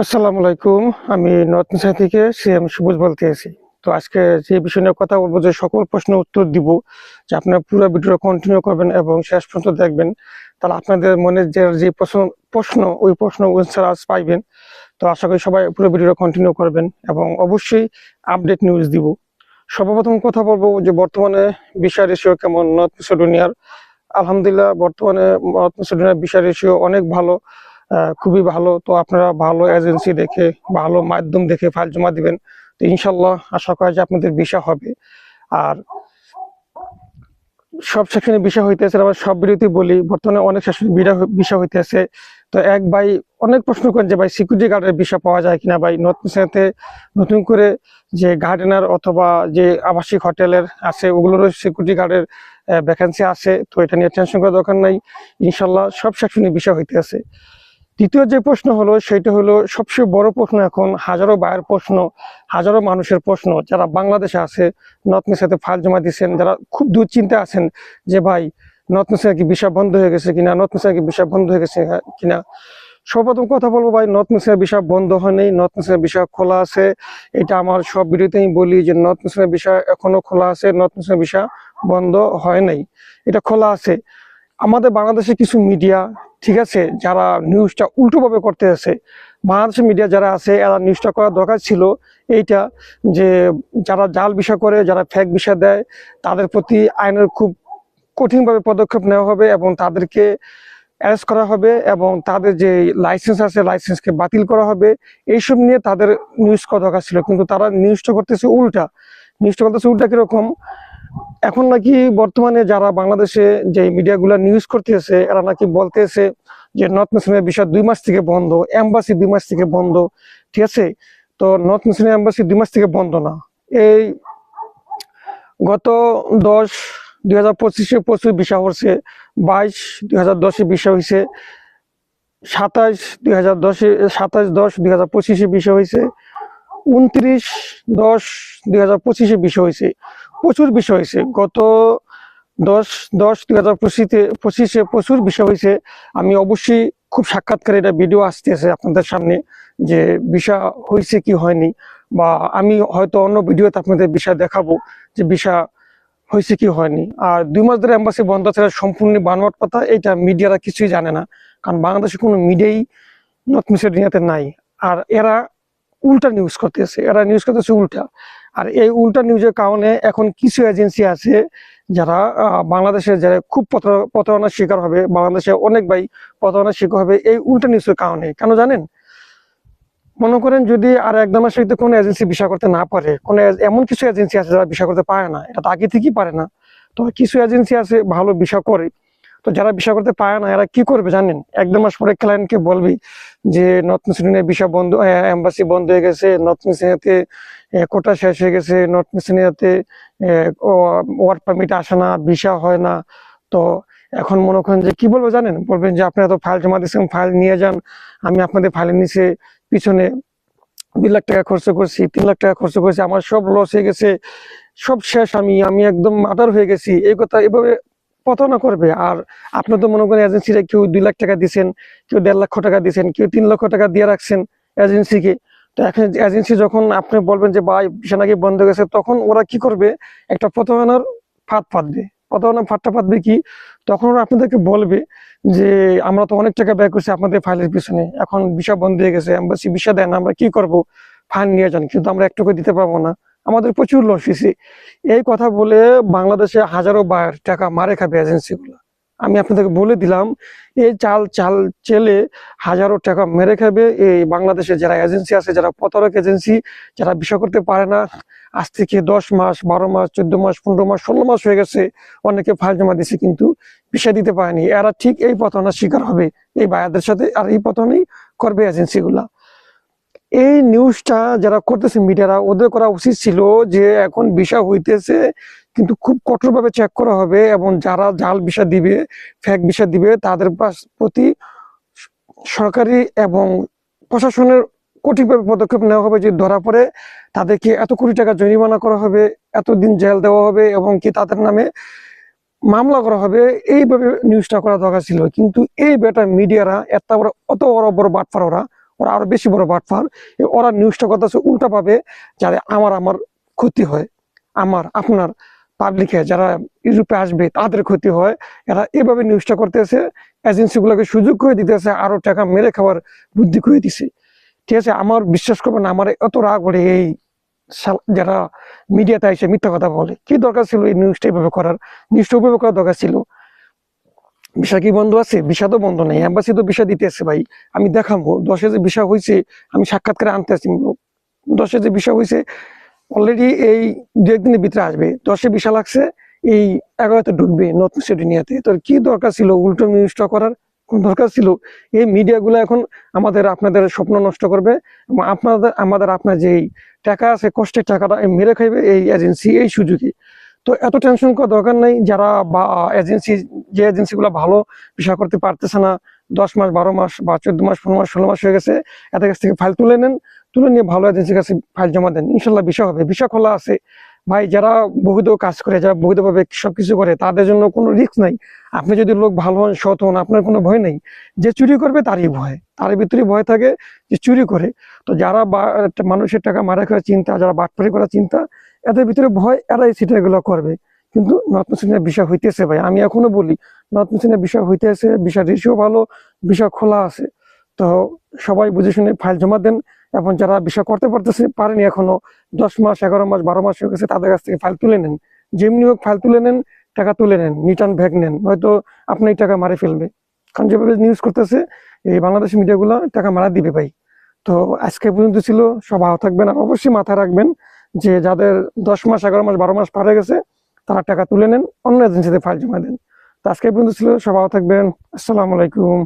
আসসালামু আলাইকুম। আমি নতুনসা থেকে সিএম সবুজ বলতে আছি। তো আজকে যে বিষয় নিয়ে কথা বলব, যে সকল প্রশ্নের উত্তর দিব, যে আপনারা পুরো ভিডিও কন্টিনিউ করবেন এবং শেষ পর্যন্ত দেখবেন, তাহলে আপনাদের মনে যে যে প্রশ্ন প্রশ্ন, ওই প্রশ্ন আজ পাইবেন। তো আশা করি সবাই পুরো ভিডিও কন্টিনিউ করবেন এবং অবশ্যই আপডেট নিউজ দিব। সর্বপ্রথম কথা বলব যে বর্তমানে বিশা রেশিও কেমন, নর্থ মেসিডোনিয়ার। আলহামদুলিল্লাহ, বর্তমানে নর্থ মেসিডোনিয়ার বিশা রেশিও অনেক ভালো। খুবই ভালো। তো আপনারা ভালো এজেন্সি দেখে, ভালো মাধ্যম দেখে ফাইল জমা দিবেন। তো ইনশাল্লাহ আশা করা যে আপনাদের ভিসা হবে। আর সব সেখানে বিষয় হইতেছে, আবার সব বিরতি বলি, বর্তমানে অনেক বিষয় হইতেছে। তো এক ভাই অনেক প্রশ্ন করেন যে, ভাই সিকিউরিটি গার্ডের বিষয় পাওয়া যায় কিনা? ভাই, নতুন সাথে নতুন করে যে গার্ডেনার অথবা যে আবাসিক হোটেলের আছে, ওগুলোরও সিকিউরিটি গার্ডের ভ্যাকেন্সি আছে। তো এটা নিয়ে টেনশন করার দরকার নাই। ইনশাল্লাহ সব সেকশনে বিষয় হইতে দ্বিতীয় যে প্রশ্ন হলো, সেটা হলো সবচেয়ে বড় প্রশ্ন এখন হাজারো বায়ের প্রশ্ন, হাজারো মানুষের প্রশ্ন, যারা বাংলাদেশে আছে নর্থ সাথে ফাইল জমা দিচ্ছেন যারা খুব দুশ্চিন্তা আছেন যে ভাই মিসার কি বিষয় বন্ধ হয়ে গেছে কিনা মিসার কি বিষয় বন্ধ হয়ে গেছে কিনা? সর্বপ্রথম কথা বলব ভাই মিসার বিষয় বন্ধ হয়নি মিসার বিষয় খোলা আছে। এটা আমার সব ভিডিওতে আমি বলি যে মিসার বিষয় এখনও খোলা আছে মিসার বিষয় বন্ধ হয় নাই। এটা খোলা আছে। আমাদের বাংলাদেশে কিছু মিডিয়া ঠিক আছে, যারা নিউজটা উল্টোভাবে করতে আছে বাংলাদেশের মিডিয়া যারা আছে, এরা নিউজটা করা দরকার ছিল এইটা যে যারা জাল বিষয় করে, যারা ফ্যাক বিষয় দেয়, তাদের প্রতি আইনের খুব কঠিনভাবে পদক্ষেপ নেওয়া হবে এবং তাদেরকে অ্যারেস্ট করা হবে এবং তাদের যে লাইসেন্স আছে লাইসেন্সকে বাতিল করা হবে, এইসব নিয়ে তাদের নিউজ করা দরকার ছিল। কিন্তু তারা নিউজটা করতেছে উল্টা। নিউজটা করতেছে উল্টা কীরকম? এখন নাকি বর্তমানে যারা বাংলাদেশে যে মিডিয়াগুলো নিউজ করতেছে, এরা নাকি বলতেছে যে নর্থ মিশনের বিষয় দুই মাস থেকে বন্ধ এম্বাসি দুই মাস থেকে বন্ধ, ঠিক আছে? তো নর্থ মিশনের এম্বাসি দুই মাস থেকে বন্ধ না। এই গত দশ, দুই হাজার পঁচিশে প্রচুর বিষয় হচ্ছে, বাইশ, দুই হাজার দশে বিষয় হয়েছে সাতাইশ দুই হাজার দশে, সাতাশ, দশ, দুই হাজার পঁচিশে বিষয় হয়েছে, উনত্রিশ, দশ, দুই হাজার পঁচিশে বিষয় হয়েছে। প্রচুর বিষয় হয়েছে। গত দশ দশ, দুই হাজার পঁচিশে পঁচিশে প্রচুর বিষয় হয়েছে। আমি অবশ্যই খুব সাক্ষাৎকার এটা ভিডিও আসতেছে আপনাদের সামনে যে বিষয় হয়েছে কি হয়নি বা আমি হয়তো অন্য ভিডিওতে আপনাদের বিষয় দেখাবো যে বিষয় হয়েছে কি হয়নি। আর দুই মাস ধরে এম্বাসি বন্ধ আছে সম্পূর্ণ বানোয়াট কথা এটা মিডিয়ারা কিছুই জানে না। কারণ বাংলাদেশে কোনো মিডিয়াই নর্থ মিসেডিয়াতে নাই। আর এরা উল্টা নিউজ করতেছে, এরা নিউজ করতেছে উল্টা। আর এই উল্টা নিউজের কারণে এখন কিছু এজেন্সি আছে যারা বাংলাদেশে যারা খুব প্রতার- প্রতারণার শিকার হবে বাংলাদেশে অনেক ভাই প্রতারণার শিকার হবে এই উল্টা নিউজের কারণে। কেন জানেন? মনে করেন যদি আর একদম সাথে কোনো এজেন্সি বিষয় করতে না পারে, কোনো এমন কিছু এজেন্সি আছে যারা বিষয় করতে পারে না, এটা আগে থেকেই পারে না। তো কিছু এজেন্সি আছে ভালো বিষয় করে তো যারা বিষয় করতে পারে না, এরা কি করবে জানেন? একদম মাস পরে ক্লায়েন্টকে বলবি যে নর্থ মিসিনের বিষয় বন্ধ এম্বাসি বন্ধ হয়ে গেছে নর্থ মিসিনিয়াতে কোটা শেষ হয়ে গেছে নর্থ মিসিনিয়াতে ওয়ার্ক পারমিট আসে না ভিসা হয় না। তো এখন মনে করেন যে, কি বলব জানেন? বলবেন যে, আপনারা তো ফাইল জমা দিচ্ছেন ফাইল নিয়ে যান, আমি আপনাদের ফাইলের নিচে পিছনে দুই লাখ টাকা খরচ করছি, তিন লাখ টাকা খরচ করছি, আমার সব লস হয়ে গেছে, সব শেষ, আমি আমি একদম মাদার হয়ে গেছি। এই কথা এভাবে প্রতারণা করবে। আর আপনি তো মনে করেন এজেন্সিরা কেউ দুই লাখ টাকা দিচ্ছেন কেউ দেড় লক্ষ টাকা দিচ্ছেন কেউ তিন লক্ষ টাকা দিয়ে রাখছেন এজেন্সিকে তো এখন এজেন্সি যখন আপনি বলবেন যে, ভাই ভিসা নাকি বন্ধ গেছে তখন ওরা কি করবে? একটা প্রতারণার ফাঁদ পাতবে প্রতারণার ফাঁদটা পাতবে কি? তখন ওরা আপনাদেরকে বলবে যে, আমরা তো অনেক টাকা ব্যয় করছি আপনাদের ফাইলের পিছনে। এখন ভিসা বন্ধ হয়ে গেছে এম্বাসি ভিসা দেন, আমরা কি করব? ফাইল নিয়ে যান, কিন্তু আমরা একটুকু দিতে পারব না। আমাদের প্রচুর লস হয়েছে। এই কথা বলে বাংলাদেশে হাজারো বায়ের টাকা মারে খাবে এজেন্সিগুলো আমি আপনাদেরকে বলে দিলাম, এই চাল চাল চেলে হাজারো টাকা মেরে খাবে এই বাংলাদেশে যারা এজেন্সি আছে, যারা প্রতারক এজেন্সি যারা বিষয় করতে পারে না, আজ থেকে দশ মাস, বারো মাস, চোদ্দ মাস, পনেরো মাস, ষোলো মাস হয়ে গেছে, অনেকে ফাইল জমা দিছে কিন্তু বিষয় দিতে পারেনি। এরা ঠিক এই প্রতারণার শিকার হবে, এই বায়াদের সাথে আর এই প্রতারণাই করবে এজেন্সিগুলা এই নিউজটা যারা করতেছে মিডিয়ারা ওদের করা উচিত ছিল যে এখন বিষয় হইতেছে, কিন্তু খুব কঠোরভাবে চেক করা হবে এবং যারা জাল বিষয় দিবে ফ্যাক বিষয় দিবে, তাদের প্রতি সরকারি এবং প্রশাসনের কঠিনভাবে পদক্ষেপ নেওয়া হবে যে ধরা পড়ে, তাদেরকে এত কোটি টাকা জরিমানা করা হবে, এতদিন জেল দেওয়া হবে এবং কি তাদের নামে মামলা করা হবে, এইভাবে নিউজটা করা দরকার ছিল। কিন্তু এই বেটা মিডিয়ারা এত বড় অত বড় বড় বাটপার ওরা ওরা আরও বেশি বড় বাটফার ওরা নিউজটা করতেছে উল্টা পাবে যাতে আমার আমার ক্ষতি হয়। আমার, আপনার পাবলিকে যারা ইউরোপে আসবে, তাদের ক্ষতি হয়। এরা এভাবে নিউজটা করতেছে এজেন্সিগুলোকে সুযোগ করে দিতেছে, আরও টাকা মেরে খাওয়ার বুদ্ধি করে দিছে। ঠিক আছে, আমার বিশ্বাস করবেন আমার এত রাগ করে এই যারা মিডিয়াতে এসে মিথ্যা কথা বলে। কি দরকার ছিল এই নিউজটা এভাবে করার? নিউজটা ওইভাবে করার দরকার ছিল। বিষয় কি বন্ধ আছে? বিষয় তো বন্ধ নেই এম্বাসি তো বিষয় দিতে আছে ভাই। আমি দেখাবো দশে যে বিষয় হয়েছে আমি সাক্ষাৎকারে আনতে আসছি। দশে যে বিষয় হয়েছে অলরেডি এই দু একদিনের ভিতরে আসবে। দশে বিষয় লাগছে, এই এগারোতে ঢুকবে নতুন দুনিয়াতে। তোর কি দরকার ছিল? উল্টো নিউজটা করার দরকার ছিল? এই মিডিয়াগুলো এখন আমাদের, আপনাদের স্বপ্ন নষ্ট করবে। আপনাদের, আমাদের আপনার যে টাকা আছে, কষ্টের টাকাটা মেরে খাইবে এই এজেন্সি এই সুযোগে। তো এত টেনশন করার দরকার নাই। যারা বা এজেন্সি যে এজেন্সিগুলো ভালো বিষয় করতে পারতেছে না, দশ মাস, বারো মাস বা চোদ্দ মাস, পনেরো মাস, ষোলো মাস হয়ে গেছে, এদের কাছ থেকে ফাইল তুলে নেন। তুলে নিয়ে ভালো এজেন্সির কাছে ফাইল জমা দেন। ইনশাল্লাহ বিষয় হবে। বিষয় খোলা আছে। ভাই, যারা বৈধ কাজ করে, যারা বৈধভাবে সবকিছু করে, তাদের জন্য কোনো রিস্ক নাই। আপনি যদি লোক ভালো হন, সৎ হন, আপনার কোনো ভয় নেই। যে চুরি করবে, তারই ভয়। তার ভিতরে ভয় থাকে যে চুরি করে। তো যারা মানুষের টাকা মারা খাওয়ার চিন্তা, যারা বাটপারি করার চিন্তা এদের ভিতরে ভয় এরা এই সিটাগুলো করবে। কিন্তু নর্থ মুসলিমের বিষয় হইতেছে ভাই, আমি এখনও বলি, নর্থ মুসলিমের বিষয় হইতেছে, বিষয় রেশিও ভালো, বিষয় খোলা আছে। তো সবাই বুঝে শুনে ফাইল জমা দেন। এবং যারা বিষয় করতে পারতেছে, পারেনি এখনও, দশ মাস, এগারো মাস, বারো মাস হয়ে গেছে, তাদের কাছ থেকে ফাইল তুলে নেন। যেমনি হোক ফাইল তুলে নেন, টাকা তুলে নেন রিটার্ন ব্যাক নেন, হয়তো আপনি টাকা মারে ফেলবে। কারণ যেভাবে নিউজ করতেছে, এই বাংলাদেশ মিডিয়াগুলো টাকা মারা দিবে ভাই। তো আজকে পর্যন্ত ছিল সব ভালো থাকবেন, আর অবশ্যই মাথায় রাখবেন যে যাদের দশ মাস, এগারো মাস, বারো মাস পার হয়ে গেছে, তারা টাকা তুলে নেন, অন্য এজেন্সিতে ফাইল জমা দেন। তো আজকে পর্যন্ত ছিল, সবাই থাকবেন। আসসালামু আলাইকুম।